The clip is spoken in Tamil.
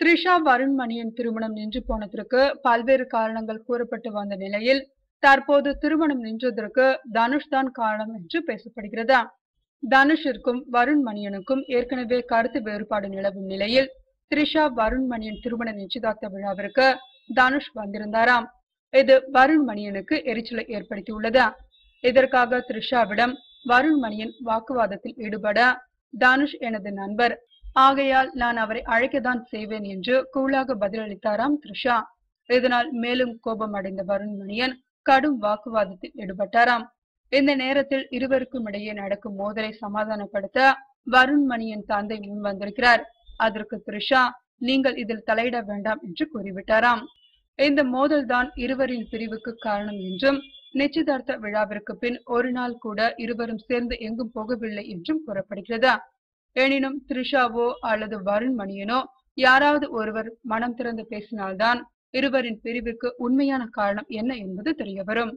த்ரிஷா வருண் மணியின் திருமணம் நின்று போனதற்கு பல்வேறு காரணங்கள் கூறப்பட்டு வந்த நிலையில் தற்போது திருமணம் நின்றதற்கு தனுஷ் தான் காரணம் என்று பேசப்படுகிறது. தனுஷிற்கும் வருண் மணியனுக்கும் ஏற்கனவே கருத்து வேறுபாடு நிலவும் நிலையில் த்ரிஷா வருண் மணியன் திருமண நிச்சயதார்த்த விழாவிற்கு தனுஷ் வந்திருந்தாராம். இது வருண் மணியனுக்கு எரிச்சலை ஏற்படுத்தியுள்ளது. இதற்காக த்ரிஷாவிடம் வருண் மணியன் வாக்குவாதத்தில் ஈடுபட தனுஷ் எனது நண்பர் ஆகையால் நான் அவரை அழைக்கத்தான் செய்வேன் என்று கூலாக பதிலளித்தாராம் த்ரிஷா. இதனால் மேலும் கோபம் அடைந்த வருண் மணியன் கடும் வாக்குவாதத்தில் ஈடுபட்டாராம். இந்த நேரத்தில் இருவருக்கும் இடையே நடக்கும் மோதலை சமாதானப்படுத்த வருண் மணியின் தந்தை முன் வந்திருக்கிறார். அதற்கு த்ரிஷா நீங்கள் இதில் தலையிட வேண்டாம் என்று கூறிவிட்டாராம். இந்த மோதல் தான் இருவரின் பிரிவுக்கு காரணம் என்றும் நிச்சயதார்த்த விழாவிற்கு பின் ஒரு நாள் கூட இருவரும் சேர்ந்து எங்கும் போகவில்லை என்றும் கூறப்படுகிறது? எனினும் த்ரிஷாவோ அல்லது வருண் மணியனோ யாராவது ஒருவர் மனம் திறந்து பேசினால்தான் இருவரின் பிரிவுக்கு உண்மையான காரணம் என்ன என்பது தெரியவரும்.